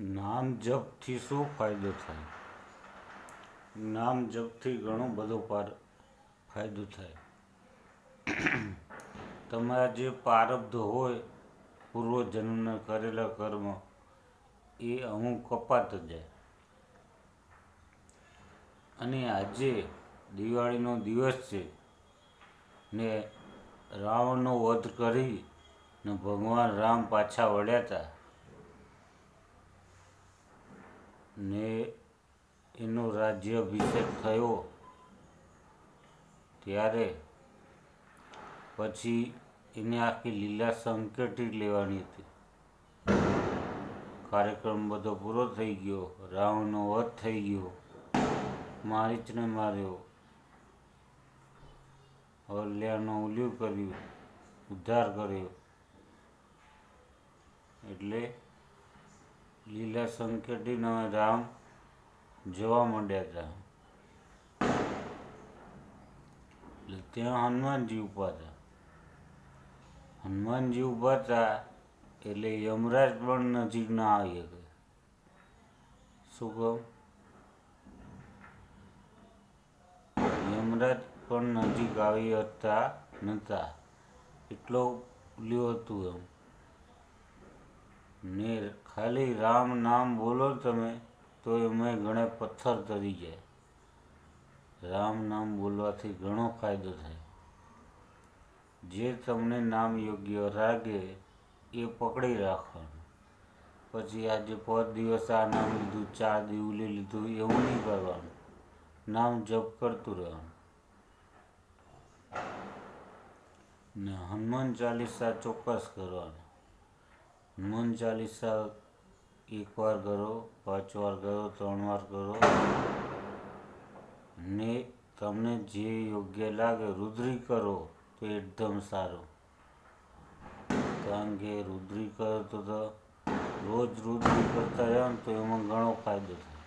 નામ જપથી શું ફાયદો થાય? નામ જપથી ઘણો બધો પાર ફાયદો થાય. તમારા જે પ્રારબ્ધ હોય, પૂર્વજન્મના કરેલા કર્મ, એ અમુક કપાત જાય. અને આજે દિવાળીનો દિવસ છે ને રાવણનો વધ કરી ને ભગવાન રામ પાછા વળ્યા હતા. ને એનો રાજ્યાભિષેક થયો. ત્યારે પછી એને આખી લીલા સંકેટી લેવાની હતી. કાર્યક્રમ બધો પૂરો થઈ ગયો. રાવણનો વધ થઈ ગયો. મારીચને માર્યો. અલ્યાનો ઉલ્યું કર્યું. ઉદ્ધાર કર્યો. એટલે લીલા સંકેટીનો રામ જોવા માંડ્યા હતા. ત્યાં હનુમાનજી ઊભા હતા. હનુમાનજી ઊભા હતા એટલે યમરાજ પણ નજીક ના આવી શકે. શું કહું? યમરાજ પણ નજીક આવી હતા નહોતા એટલો લ્યો હતું એમ. ને ખાલી રામ નામ બોલો તમે તો એમાં ઘણે પથ્થર તરી જાય. રામ નામ બોલવાથી ઘણો ફાયદો થાય. જે તમને નામ યોગ્ય લાગે એ પકડી રાખવાનું. પછી આજે પાંચ દિવસ આ નામ લીધું, ચાર દિવલી લીધું, એવું નહીં કરવાનું. નામ જપ કરતું રહેવાનું. ને હનુમાન ચાલીસા ચોક્કસ કરવાનું. હનુમાન ચાલીસા એક વાર કરો પાંચ વાર કરો ત્રણ વાર કરો ને તમને જે યોગ્ય લાગે, રુદ્રી કરો તો એકદમ સારું. કારણ કે રુદ્રી કરો તો તો રોજ રુદ્રી કરતા રહ્યા ને તો એમાં ઘણો ફાયદો થાય.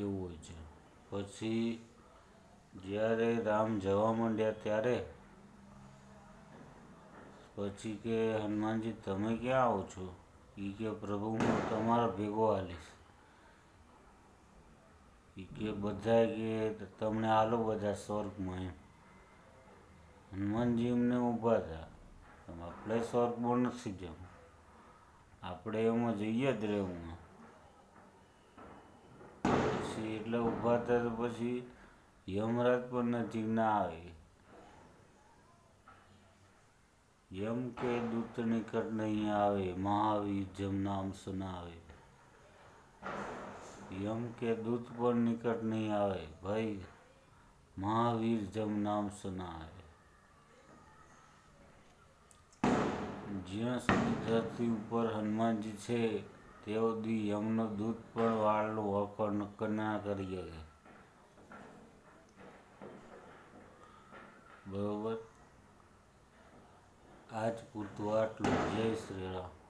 એવું હોય છે. પછી જ્યારે રામ જવા માંડ્યા ત્યારે પછી કે, હનુમાનજી, તમે ક્યાં આવો છો? એ કે, પ્રભુ, હું તમારા ભેગો હાલીશ એ કે બધા કે, તમને હાલો બધા સ્વર્ગમાં એમ. હનુમાનજી એમને ઊભા હતા આપણે આપણે સ્વર્ગમાં નથી જવું. આપણે એમાં જઈએ જ રહેવું પછી એટલે ઊભા હતા તો પછી યમરાજ પણ નજીક ના આવે. યમ કે દૂત નિકટ નહીં આવે, મહાવીર જેમ નામ સુનાવે. યમ કે દૂત પણ નિકટ નહીં આવે, ભાઈ, મહાવીર જેમ નામ સુનાવે. જ્યાં સુધી ધરતી ઉપર હનુમાનજી છે, તેઓ દી યમનો દૂત પણ વાળનો વળકો નક્કર ના કરી શકે. બરોબર? આજ પૂરતું આટલું જય શ્રી રામ.